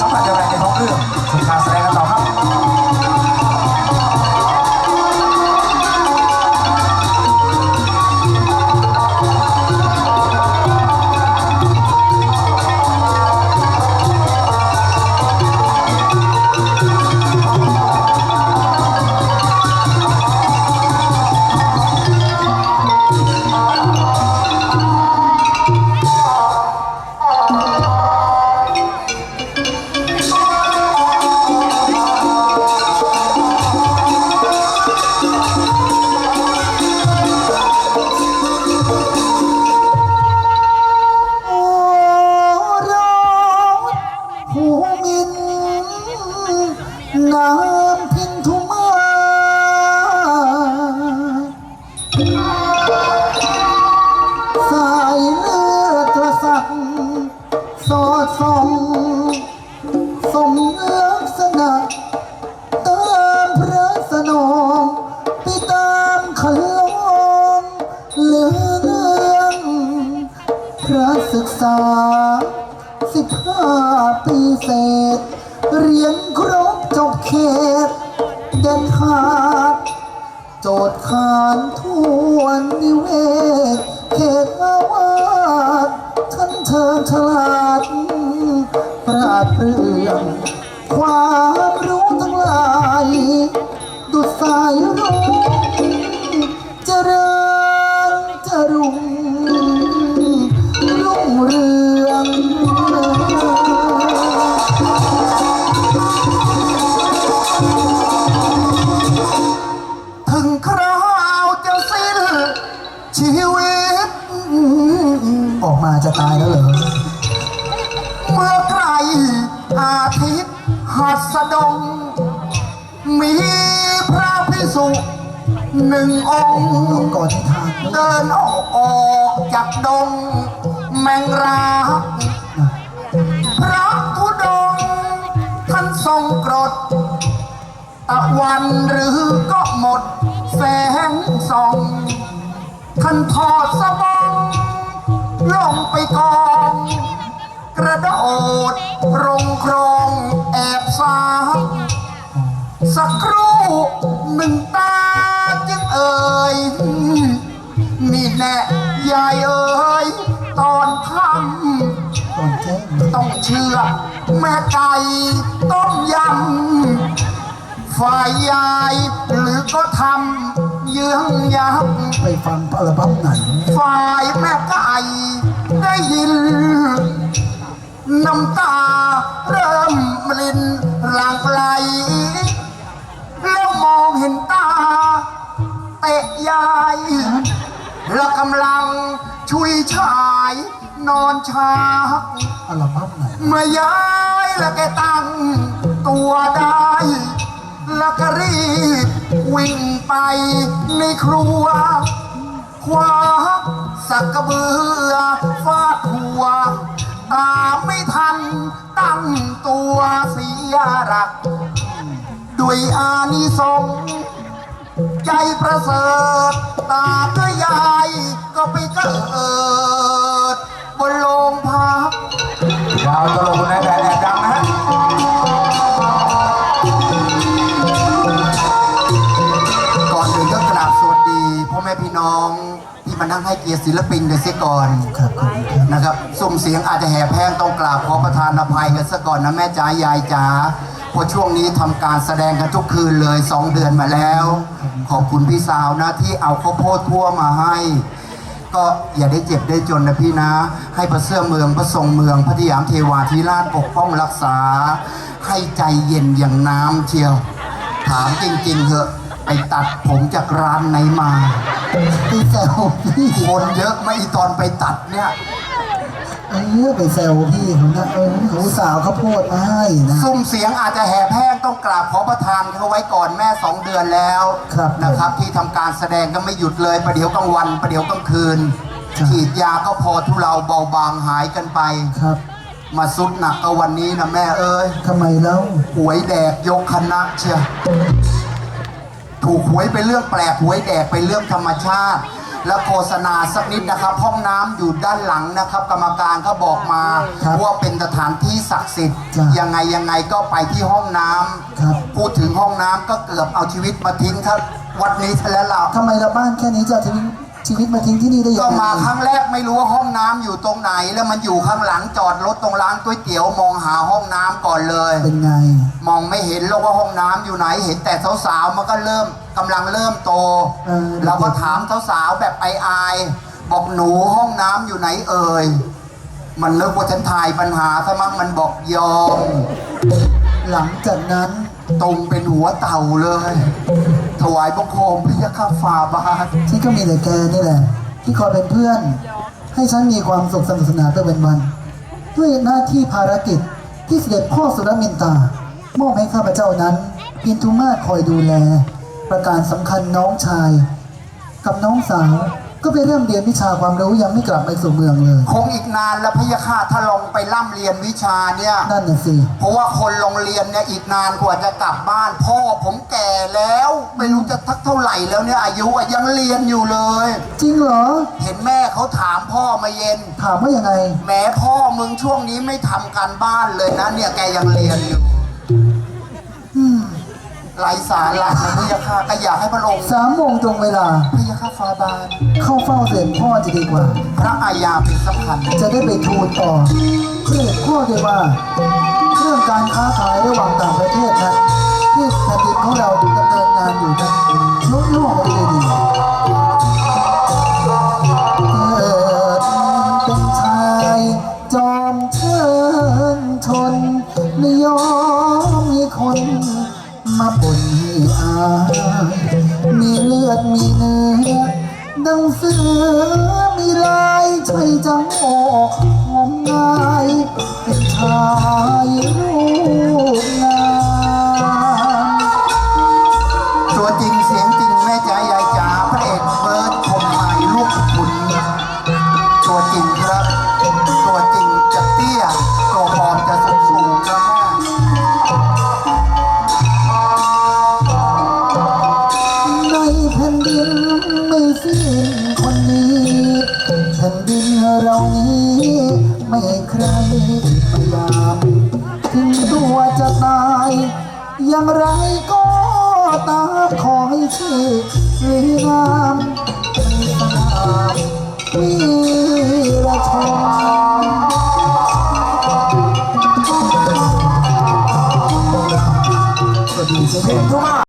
สำคัญอย่างไรในท้องเรื่องชมการ สอดส่องสมลักษณะตามพระสนองไปตามขันลองเหลืองพระศึกษาสิบห้าปีเศษ เรียนครบจบเขต เด็ดขาดโจทย์ขานทวนนิเวศ ท่านเธอฉลาดปราดเปรื่องความรู้ทั้งหลายดุจสายรู้ายแล้วเหรอ เมื่อไกลอาทิตย์หัสดง มีพระพิสุหนึ่งองค์ ก่อนที่ทาเดินออกออกจากดง แมงรักพระธุดงค์ท่านทรงกรดตะวันหรือก็หมด แสงส่อง ท่านถอดสบอง ลงไปกอง กระโดดรงโครงแอบสาสักครู่หนึ่งตาจึงเอ่ย นี่แน่ยายเอ่ยตอนค่ำต้องเชื่อ แม่ไก่ต้มยำฝ่ายยายหรือก็ทำเยื้องยับ ไปฟังอัลบั้มไหน ฝ่ายแม่ไก่ ยชาย นอนชักอัลบั้มไหนเมื่อย้ายและแกตั้งตัวได้ แล้วก็รีบวิ่งไปในครัว คว้าสักกระเบือฟาดหัว ตามไม่ทันตั้งตัวเสียหลัก ด้วยอานิสงส์ใจประเสริฐตาก็ยายก็ไปเกิด เกียรติศิลปินกันเสียก่อนครับขอบคุณครับ นะครับสุ่มเสียงอาจจะแหบแห้งต้องกราบขอประทานอภัยกันซะก่อนนะแม่จ๋ายายจ๋าเพราะช่วงนี้ทำการแสดงกันทุกคืนเลยสองเดือนมาแล้ว ขอบคุณพี่สาวนะที่เอาข้าวโพดทั่วมาให้ ก็อย่าได้เจ็บได้จนนะพี่นะ ให้พระเสื้อเมืองพระทรงเมืองพระธิยามเทวาธิราชปกป้องรักษา ให้ใจเย็นอย่างน้ำเชียว ถามจริงๆเถอะ ไปตัดผมจากร้านไหนมาไปแซวพี่คนเยอะไหม่ตอนไปตัดเนี่ย เออไปแซวพี่เขานะเออเขาสาวเขาวโพดมาให้นะซุ่มเสียงอาจจะแหบแห้งต้องกราบขอประทานเขาไว้ก่อนแม่สองเดือนแล้วครับนะครับ ที่ทำการแสดงก็ไม่หยุดเลยประเดี๋ยวกลางวันประเดี๋ยวกลางคืนครับฉีดยาก็พอทุเลาเบาบางหายกันไป ครับมาสุดหนักก็วันนี้นะแม่เอ้ยทำไมแล้วหวยแดกยกคณะเชียว ถูกหวยเป็นเรื่องแปลกหวยแดกเป็นเรื่องธรรมชาติ แล้วโฆษณาสักนิดนะครับห้องน้ำอยู่ด้านหลังนะครับ กรรมการก็บอกมาครับว่าเป็นสถานที่ศักดิ์สิทธิ์จ้ะยังไงยังไงก็ไปที่ห้องน้ำครับ พูดถึงห้องน้ำก็เกือบเอาชีวิตมาทิ้งถ้าวัดนี้ซะแล้วเรา ทำไมเราบ้านแค่นี้จะทิ้ง ชีวิตมาทิ้งที่นี่ได้ยัก็งไงมาครั้งแรกไม่รู้ว่าห้องน้ำอยู่ตรงไหน แล้วมันอยู่ข้างหลังจอดรถตรงร้านก๋วยเตี๋ยวมองหาห้องน้ำก่อนเลย เป็นไง มองไม่เห็นหรอกว่าห้องน้ำอยู่ไหน เห็นแต่สาวๆมันก็เริ่มกำลังเริ่มโตเออ เราก็ถามสาวๆแบบไอายๆบอกหนูห้องน้ำอยู่ไหนเอ่ยมันนึกว่าฉันถ่ายปัญหาซะมั้งมันบอกยอมหลังจากนั้น ตรงเป็นหัวเต่าเลย ถวายบังคมพระยาข้าฝ่าบาทฉันก็มีแต่แกนี่แหละ ที่คอยเป็นเพื่อน ให้ฉันมีความสุขสนุกสนานไปเป็นวันๆด้วยหน้าที่ภารกิจที่เสด็จพ่อสุรมินตามอบให้ข้าพเจ้านั้นเพียงทุมาศคอยดูแล ประการสำคัญน้องชาย กับน้องสาว ก็ไปเริ่มเรียนวิชาความรู้ยังไม่กลับไปสู่เมืองเลย คงอีกนานแล้วพระยาข้าถ้าลงไปร่ำเรียนวิชาเนี่ย นั่นน่ะสิ เพราะว่าคนโรงเรียนเนี่ยอีกนานกว่าจะกลับบ้าน พ่อผมแก่แล้ว ไม่รู้จะทักเท่าไหร่แล้วเนี่ยอายุอะยังเรียนอยู่เลย จริงเหรอ เห็นแม่เขาถามพ่อมาเย็นถามว่ายังไง แหม้พ่อมึงช่วงนี้ไม่ทำการบ้านเลยนะเนี่ยแกยังเรียนอยู่อืม ไรสาระนะพระยาค่ะก็อยากให้พระองค์สามโมงตรงเวลา พระยาค่ะฟาบาทเข้าเฝ้าเสด็จพ่อจะดีกว่า พระอาญาเป็นสำคัญ จะได้ไปทูลต่อเพื่อพ่อได้ว่า เรื่องการค้าขายระหว่างต่างประเทศนั้นที่แผ่นดินของเราดำเนินงานอยู่นั้น ดมีเนื้อดังเสือมีลายช่จังโอกงมงายเป็นชายรู ไม่ใครพยายามถึงตัวจะตาย อย่างไรก็ตามขอให้ชื่อเรี